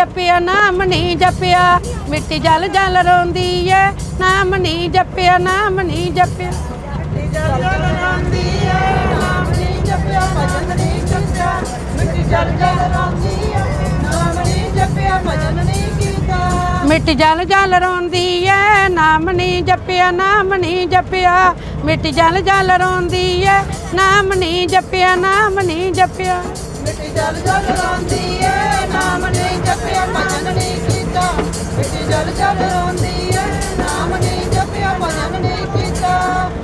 ਜਪਿਆ ਨਾਮ ਨਹੀਂ ਜਪਿਆ। ਮਿੱਟੀ ਜਲ ਜਲ ਰੋਂਦੀ ਏ ਨਾਮ ਨਹੀਂ ਜਪਿਆ ਨਾਮ ਨਹੀਂ ਜਪਿਆ। ਮਿੱਟੀ ਜਲ ਜਲ ਰੋਂਦੀ ਏ ਨਾਮ ਨਹੀਂ ਜਪਿਆ ਭਜਨ ਨਹੀਂ ਜਪਿਆ ਮਿੱਟੀ ਜਲ ਜਲ ਰੋਂਦੀ ਏ ਨਾਮ ਨਹੀਂ ਜਪਿਆ ਭਜਨ ਨਹੀਂ ਕੀਤਾ ਮਿੱਟੀ ਜਲ ਜਲ ਰੋਂਦੀ ਏ ਨਾਮ ਨਹੀਂ ਜਪਿਆ ਨਾਮ ਨਹੀਂ ਜਪਿਆ। ਮਿੱਟੀ ਜਲ ਜਲ ਰੋਂਦੀ ਏ ਨਾਮ ਨਹੀਂ ਜਪਿਆ ਨਾਮ ਨਹੀਂ ਜਪਿਆ। ਮਿੱਟੀ ਜਲ ਜਲ ਮਿੱਟੀ ਜਲ ਜਲ ਨਾਮ ਨਹੀਂ ਜਪਿਆ, ਭਜਨ ਨਹੀਂ ਕੀਤਾ,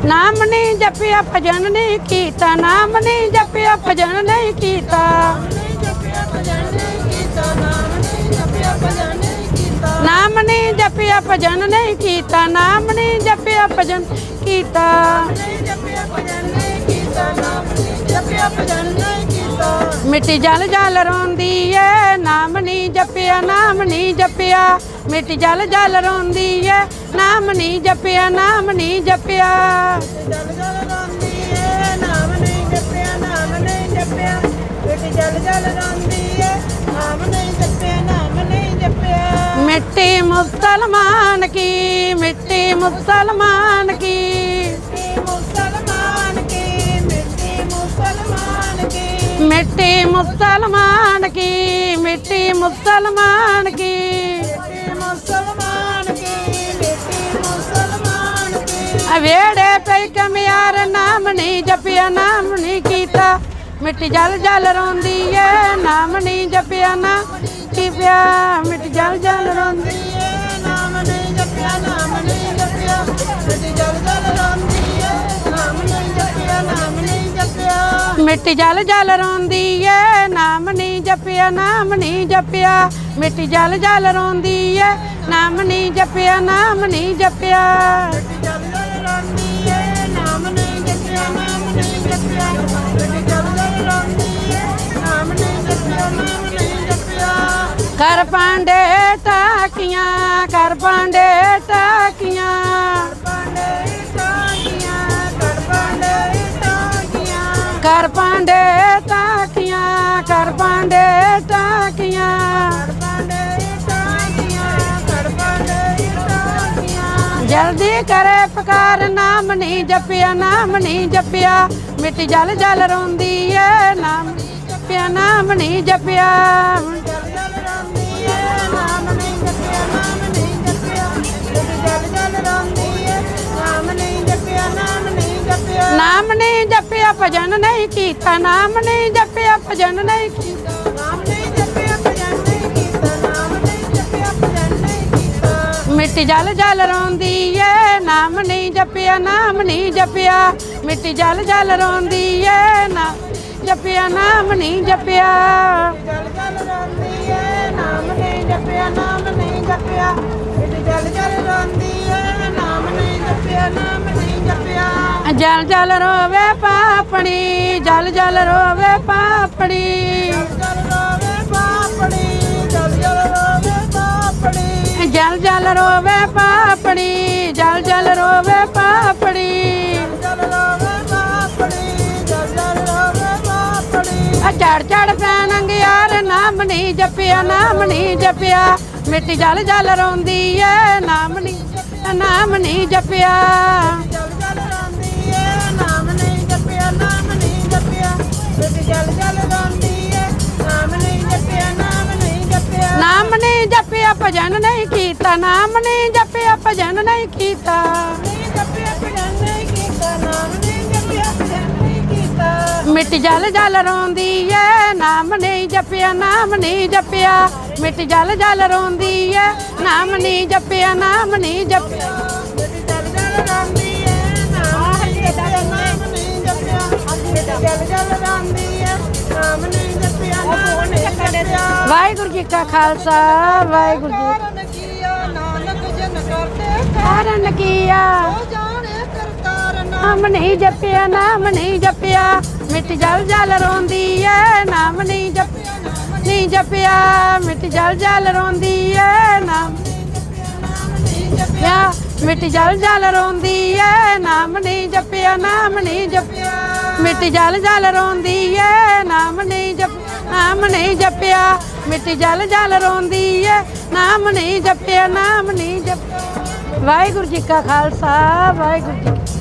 ਨਾਮ ਨਹੀਂ ਜਪਿਆ, ਭਜਨ ਨਹੀਂ ਕੀਤਾ। ਨਾਮ ਨਹੀਂ ਜਪਿਆ, ਭਜਨ ਨਹੀਂ ਕੀਤਾ ਨਹੀਂ ਜਪਿਆ ਭਜਨ ਨਹੀਂ ਕੀਤਾ ਨਾਮ ਨਹੀਂ ਜਪਿਆ, ਭਜਨ ਨਹੀਂ ਕੀਤਾ। ਨਾਮ ਨਹੀਂ ਜਪਿਆ, ਭਜਨ ਨਹੀਂ ਕੀਤਾ, ਨਾਮ ਨਹੀਂ ਜਪਿਆ, ਭਜਨ ਕੀਤਾ ਨਹੀਂ ਜਪਿਆ ਭਜਨ ਨਹੀਂ ਕੀਤਾ ਨਾਮ ਨਹੀਂ ਜਪਿਆ ਭਜਨ ਨਹੀਂ ਕੀਤਾ ਮਿੱਟੀ ਜਲ ਜਲ ਰੋਂਦੀ ਏ, ਨਾਮ ਨਹੀਂ ਜਪਿਆ, ਨਾਮ ਨਹੀਂ ਜਪਿਆ। ਮਿੱਟੀ ਜਲ ਜਲ ਰੋਂਦੀ ਏ, ਨਾਮ ਨਹੀਂ ਜਪਿਆ, ਨਾਮ ਨਹੀਂ ਜਪਿਆ। ਜਲ ਜਲ ਰੋਂਦੀ ਏ ਨਾਮ ਨਹੀਂ ਜਪਿਆ ਨਾਮ ਨਹੀਂ ਜਪਿਆ ਬੇਟੀ ਜਲ ਜਲ ਰੋਂਦੀ ਏ ਨਾਮ ਨਹੀਂ ਜਪਿਆ ਨਾਮ ਨਹੀਂ ਜਪਿਆ ਮਿੱਟੀ ਮੁਸਲਮਾਨ ਕੀ, ਮਿੱਟੀ ਮੁਸਲਮਾਨ ਕੀ? ਮਿੱਟੀ ਮੁਸਲਮਾਨ मिट्टी मुसलमान की मिट्टी मुसलमान की मुसलमान की मुसलमान की वेड़े पे कमियार नाम नहीं जपिया नाम नहीं कीता ਮਿੱਟੀ ਜਲ ਜਲ ਰੋਂਦੀ ਏ ਨਾਮ ਨਹੀਂ ਜਪਿਆ ਨਾ ਟਿਪਿਆ ਮਿੱਟੀ ਜਲ ਜਲ ਰੋਂਦੀ ਏ ਨਾਮ ਨਹੀਂ ਜਪਿਆ ਨਾਮ ਨਹੀਂ ਜਪਿਆ ਮਿੱਟੀ ਜਲ ਜਲ ਮਿੱਟੀ ਜਲ ਜਲ ਰੋਂਦੀ ਏ, ਨਾਮ ਨਹੀਂ ਜਪਿਆ, ਨਾਮ ਨਹੀਂ ਜਪਿਆ। ਮਿੱਟੀ ਜਲ ਜਲ ਰੋਂਦੀ ਏ, ਨਾਮ ਨਹੀਂ ਜਪਿਆ, ਨਾਮ ਨਹੀਂ ਜਪਿਆ। ਕਰ ਪਾਂਡੇ ਟਾਕੀਆਂ ਕਰ ਪਾਂਡੇ ਟਾਕੀਆਂ ਪਾਂਡੇ ਟਾਕੀਆਂ। ਜਲਦੀ ਕਰੇ ਪੁਕਾਰ, ਨਾਮ ਨਹੀਂ ਜਪਿਆ, ਨਾਮ ਨਹੀਂ ਜਪਿਆ। ਮਿੱਟ ਜਲ ਜਲ ਰੋਂਦੀ ਏ, ਨਾਮ ਜਪਿਆ, ਨਾਮ ਨਹੀਂ ਜਪਿਆ। ਨਾਮ ਨਹੀਂ ਜਪਿਆ, ਭਜਨ ਨਹੀਂ ਕੀਤਾ, ਨਾਮ ਨਹੀਂ ਜਪਿਆ, ਭਜਨ ਨਹੀਂ ਕੀਤਾ। ਮਿੱਟੀ ਜਲ ਜਲ ਰੋਂਦੀ ਏ, ਨਾਮ ਨਹੀਂ ਜਪਿਆ, ਨਾਮ ਨਹੀਂ ਜਪਿਆ। ਮਿੱਟੀ ਜਲ ਜਲ ਰੋਂਦੀ ਏ ਨਾ ਜਪਿਆ, ਨਾਮ ਨਹੀਂ ਜਪਿਆ। ਜਲ ਜਲ ਰੋਂਦੀ ਏ, ਨਾਮ ਨਹੀਂ ਜਪਿਆ, ਨਾਮ ਨਹੀਂ ਜਪਿਆ। ਬੇਟੀ ਜਲ ਜਲ ਰੋਂਦੀ ਏ, ਨਾਮ ਨਹੀਂ ਜਪਿਆ, ਨਾਮ ਨਹੀਂ ਜਪਿਆ। ਜਲ ਜਲ ਰੋਵੇ ਪਾਪਣੀ, ਜਲ ਜਲ ਰੋਵੇ ਪਾਪਣੀ। ਜਲ ਜਲ ਰੋਵੇ ਜਲ ਜਲ ਰੋਵੇ ਪਾਪੜੀ, ਜਲ ਜਲ ਰੋਵੇ ਪਾਪੜੀ। ਚੜ ਚੜ ਪੈਣ ਯਾਰ ਨਾਮ ਨਹੀਂ ਜਪਿਆ, ਨਾਮ ਨਹੀਂ ਜਪਿਆ। ਮਿੱਟੀ ਜਲ ਜਲ ਰੋਂਦੀ ਏ, ਨਾਮ ਨਹੀਂ ਜਪਿਆ ਨਾਮ ਨਹੀਂ ਜਪਿਆ। ਭਜਨ ਨਹੀਂ ਕੀਤਾ, ਨਾਮ ਨਹੀਂ ਜਪਿਆ, ਭਜਨ ਨਹੀਂ ਕੀਤਾ। ਨਹੀਂ ਜਪਿਆ ਭਜਨ ਨਹੀਂ ਕੀਤਾ ਨਾਮ ਨਹੀਂ ਜਪਿਆ ਭਜਨ ਨਹੀਂ ਕੀਤਾ ਮਿੱਟੀ ਜਲ ਜਲ ਰੋਂਦੀ ਏ, ਨਾਮ ਨਹੀਂ ਜਪਿਆ, ਨਾਮ ਨਹੀਂ ਜਪਿਆ। ਮਿੱਟ ਜਲ ਜਲ ਰੋਂਦੀ ਏ, ਨਾਮ ਨਹੀਂ ਜਪਿਆ, ਨਾਮ ਨਹੀਂ ਜਪਿਆ। ਵਾਹਿਗੁਰੂ ਜੀ ਕਾ ਖਾਲਸਾ ਵਾਹਿਗੁਰੂ ਜੀ ਕਾਰਨ ਕੀਆ ਨਾਨਕ ਜਨ ਕਰਦੇ ਕਾਰਨ ਕੀਆ? ਹੋ ਜਾਣੇ ਕਰਤਾਰ ਨਾਮ ਨਾਮ ਨਹੀਂ ਜਪਿਆ ਨਾਮ ਨਹੀਂ ਜਪਿਆ। ਮਿੱਟ ਜਲ ਜਲ ਰੋਂਦੀ ਏ ਨਾਮ ਨਹੀਂ ਜਪਿਆ ਨਹੀਂ ਜਪਿਆ। ਮਿੱਟ ਜਲ ਜਲ ਰੋਂਦੀ ਏ ਨਾਮ ਨਹੀਂ ਜਪਿਆ ਜਪਿਆ ਮਿੱਟ ਜਲ ਜਲ ਰੋਂਦੀ ਏ ਨਾਮ ਨਹੀਂ ਜਪਿਆ ਨਾਮ ਨਹੀਂ ਜਪਿਆ ਮਿੱਟ ਜਲ ਜਲ ਰੋਂਦੀ ਏ ਨਾਮ ਨਹੀਂ ਜਪ ਨਾਮ ਨਹੀਂ ਜਪਿਆ, ਮਿੱਟੀ ਜਲ ਜਲ ਰੋਂਦੀ ਏ। ਨਾਮ ਨਹੀਂ ਜਪਿਆ, ਨਾਮ ਨਹੀਂ ਜਪਿਆ। ਵਾਹਿਗੁਰੂ ਜੀ ਕਾ ਖਾਲਸਾ, ਵਾਹਿਗੁਰੂ ਜੀ